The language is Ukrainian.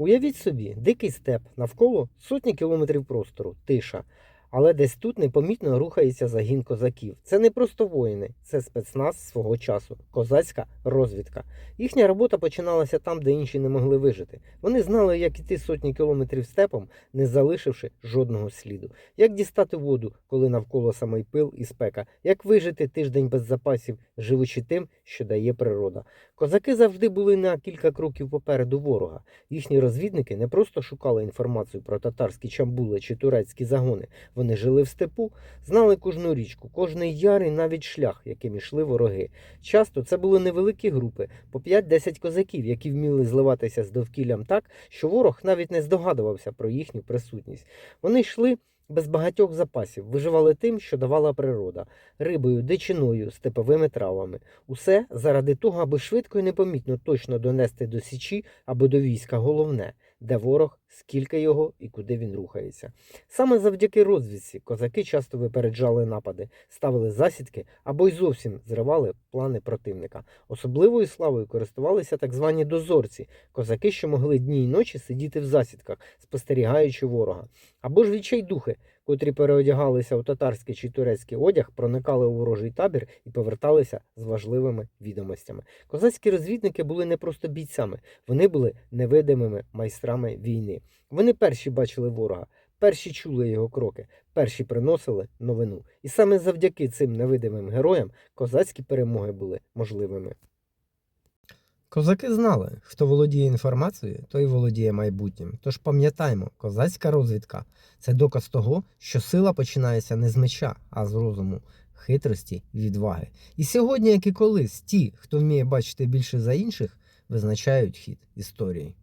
Уявіть собі, дикий степ, навколо сотні кілометрів простору, тиша. Але десь тут непомітно рухається загін козаків. Це не просто воїни, це спецназ свого часу, козацька розвідка. Їхня робота починалася там, де інші не могли вижити. Вони знали, як іти сотні кілометрів степом, не залишивши жодного сліду. Як дістати воду, коли навколо самий пил і спека, як вижити тиждень без запасів, живучи тим, що дає природа. Козаки завжди були на кілька кроків попереду ворога. Їхні розвідники не просто шукали інформацію про татарські чамбули чи турецькі загони. Вони жили в степу, знали кожну річку, кожний яр і навіть шлях, яким йшли вороги. Часто це були невеликі групи, по 5-10 козаків, які вміли зливатися з довкіллям так, що ворог навіть не здогадувався про їхню присутність. Вони йшли без багатьох запасів, виживали тим, що давала природа рибою, дичиною, степовими травами. Усе заради того, аби швидко і непомітно точно донести до січі або до війська головне, де ворог, скільки його і куди він рухається. Саме завдяки розвідці козаки часто випереджали напади, ставили засідки або й зовсім зривали плани противника. Особливою славою користувалися так звані дозорці, козаки, що могли дні й ночі сидіти в засідках, спостерігаючи ворога, або ж відчайдухи, котрі переодягалися у татарський чи турецький одяг, проникали у ворожий табір і поверталися з важливими відомостями. Козацькі розвідники були не просто бійцями, вони були невидимими майстрами війни. Вони перші бачили ворога, перші чули його кроки, перші приносили новину. І саме завдяки цим невидимим героям козацькі перемоги були можливими. Козаки знали, хто володіє інформацією, той володіє майбутнім. Тож пам'ятаймо, козацька розвідка це доказ того, що сила починається не з меча, а з розуму, хитрості і відваги. І сьогодні, як і колись, ті, хто вміє бачити більше за інших, визначають хід історії.